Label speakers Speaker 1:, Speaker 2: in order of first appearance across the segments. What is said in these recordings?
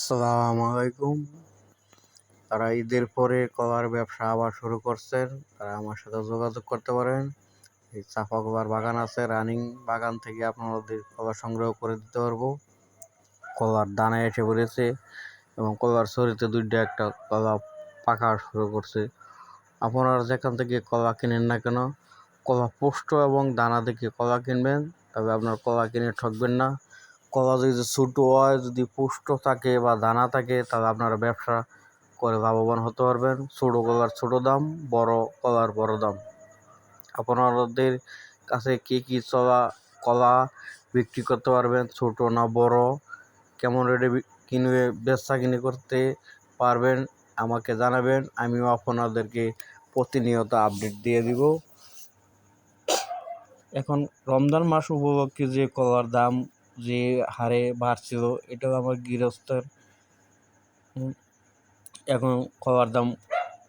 Speaker 1: আসসালামু আলাইকুম তারা ঈদের পরে কলার ব্যবসা আবার শুরু করছেন। তারা আমার সাথে যোগাযোগ করতে পারেন। এই চাপা কলার বাগান আছে, রানিং বাগান থেকে আপনাদের কলা সংগ্রহ করে দিতে পারব। কলার দানা এসে পড়েছে এবং কলার শরীরে দুইটা একটা কলা পাকা শুরু করছে। আপনারা যেখান থেকে কলা কিনেন না কেন, কলা পুষ্ট এবং দানা দেখে কলা কিনবেন। তবে আপনার কলা কিনে ঠকবেন না। কলা যদি ছোটো হয়, যদি পুষ্ট থাকে বা দানা থাকে, তাহলে আপনারা ব্যবসা করে লাভবান হতে পারবেন। ছোটো কলার ছোটো দাম, বড় কলার বড় দাম। আপনাদের কাছে কী কী চলা, কলা বিক্রি করতে পারবেন? ছোটো না বড়? কেমন রেটে কিনবে, বেচা কিনে করতে পারবেন? আমাকে জানাবেন, আমিও আপনাদেরকে প্রতিনিয়ত আপডেট দিয়ে দিব। এখন রমজান মাস উপলক্ষে যে কলার দাম যে হারে বাড়ছিল, এটাও আমার গৃহস্থের এখন কলার দাম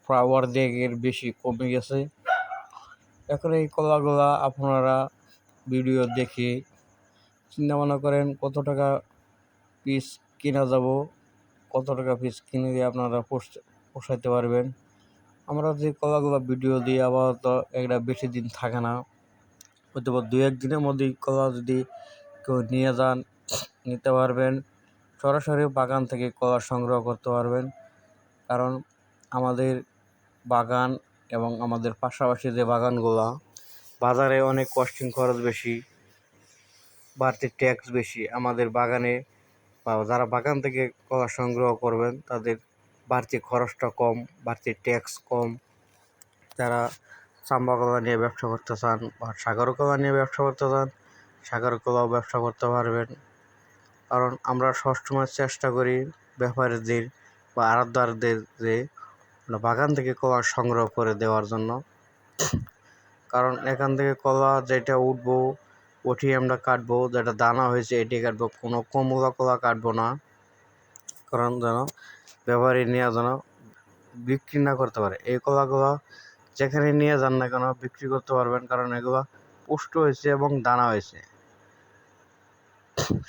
Speaker 1: প্রায় অর্ধেকের বেশি কমে গেছে। এখন এই কলাগুলা আপনারা ভিডিও দেখে চিন্তা ভাবনা করেন, কত টাকা পিস কেনা যাব, কত টাকা পিস কিনে দিয়ে আপনারা পোষাইতে পারবেন। আমরা যে কলাগুলো ভিডিও দিই, আপাতত একটা বেশি দিন থাকে না। হয়তো দু এক একদিনের মধ্যেই কলা যদি কেউ নিয়ে যান, নিতে পারবেন। সরাসরি বাগান থেকে কলা সংগ্রহ করতে পারবেন। কারণ আমাদের বাগান এবং আমাদের পাশাপাশি যে বাগানগুলো, বাজারে অনেক কস্টিং খরচ বেশি, বাড়তি ট্যাক্স বেশি আমাদের বাগানে বা যারা বাগান থেকে কলা সংগ্রহ করবেন, তাদের বাড়তি খরচটা কম, বাড়তি ট্যাক্স কম। যারা চাম্বা কলা নিয়ে ব্যবসা করতে চান বা সাগর কলা নিয়ে ব্যবসা করতে চান সাগর কলাও ব্যবসা করতে পারবেন। কারণ আমরা সবসময় চেষ্টা করি ব্যাপারীদের বা আড়তদারদের যে বাগান থেকে কলা সংগ্রহ করে দেওয়ার জন্য। কারণ এখান থেকে কলা যেটা উঠবো, ওটি আমরা কাটবো, যেটা দানা হয়েছে এটি কাটবো, কোনো কমলা কলা কাটবো না। কারণ যেন ব্যবহারী নিয়ে যেন বিক্রি না করতে পারে। এই কলাগুলো যেখানে নিয়ে যান না কেন বিক্রি করতে পারবেন, কারণ এগুলো পুষ্ট হয়েছে এবং দানা হয়েছে।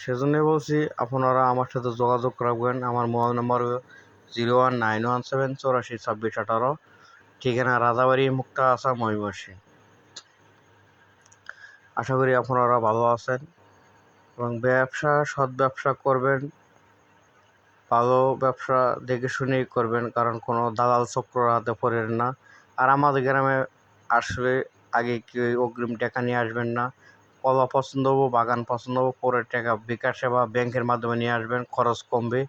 Speaker 1: সেজন্যই বলছি আপনারা আমার সাথে যোগাযোগ রাখবেন। আমার mobile number zero one nine one seven চৌরাশি ছাব্বিশ আঠারো। ঠিকানা রাজাবাড়ি, মুক্তা আসা ময়মনসিং আশা করি আপনারা ভালো আছেন এবং ব্যবসা, সৎ ব্যবসা করবেন, ভালো ব্যবসা দেখে শুনেই করবেন, কারণ কোনো দালাল চক্র হাতে পড়েন না। আর আমাদের গ্রামে আসলে আগে কেউ অগ্রিম টাকা নিয়ে আসবেন না। কলা পছন্দ হব, বাগান পছন্দ হব পরের টাকা বিকাশে বা ব্যাংকের মাধ্যমে নিয়ে আসবেন, খরচ কমবে।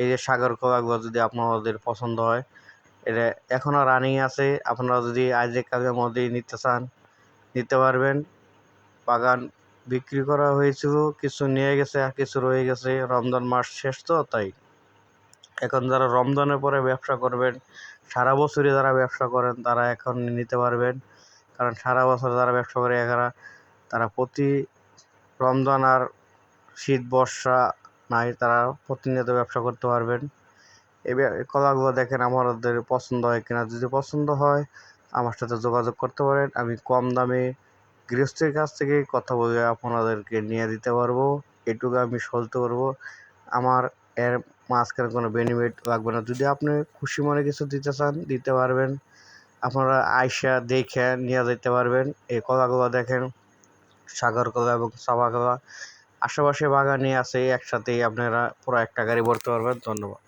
Speaker 1: এই যে সাগর কলাগুলো যদি আপনাদের পছন্দ হয়, এটা এখনও রানিং আছে, আপনারা যদি আজকে কালের মধ্যেই নিতে চান, নিতে পারবেন। বাগান বিক্রি করা হয়েছিল, কিছু নিয়ে গেছে আর কিছু রয়ে গেছে, রমজান মাস শেষ তো, তাই। এখন যারা রমজানের পরে ব্যবসা করবেন, সারা বছরই যারা ব্যবসা করেন, তারা এখন নিতে পারবেন। কারণ সারা বছর যারা ব্যবসা করে এখানে তারা প্রতি রমজান আর শীত, বর্ষা, নাই তারা প্রতিনিয়ত ব্যবসা করতে পারবেন। এই কলাগুলো দেখেন আমাদের পছন্দ হয় কিনা। যদি পছন্দ হয়, আমার সাথে যোগাযোগ করতে পারেন। আমি কম দামে গৃহস্থের কাছ থেকে কথা বলে আপনাদেরকে নিয়ে দিতে পারব। এটুকু আমি সলতে পারব। আমার এর মাঝখানে কোনো বেনিফিট লাগবে না। যদি আপনি খুশি মনে কিছু দিতে চান, দিতে পারবেন। আপনারা আইসা দেখে নিয়ে যেতে পারবেন। এই কলাগুলো দেখেন। সাগর কলা এবং সাবা কলা। আশেপাশে বাগানে আছে, একসাথেই আপনারা পুরো একটা গাড়ি ভরতে পারবেন। ধন্যবাদ।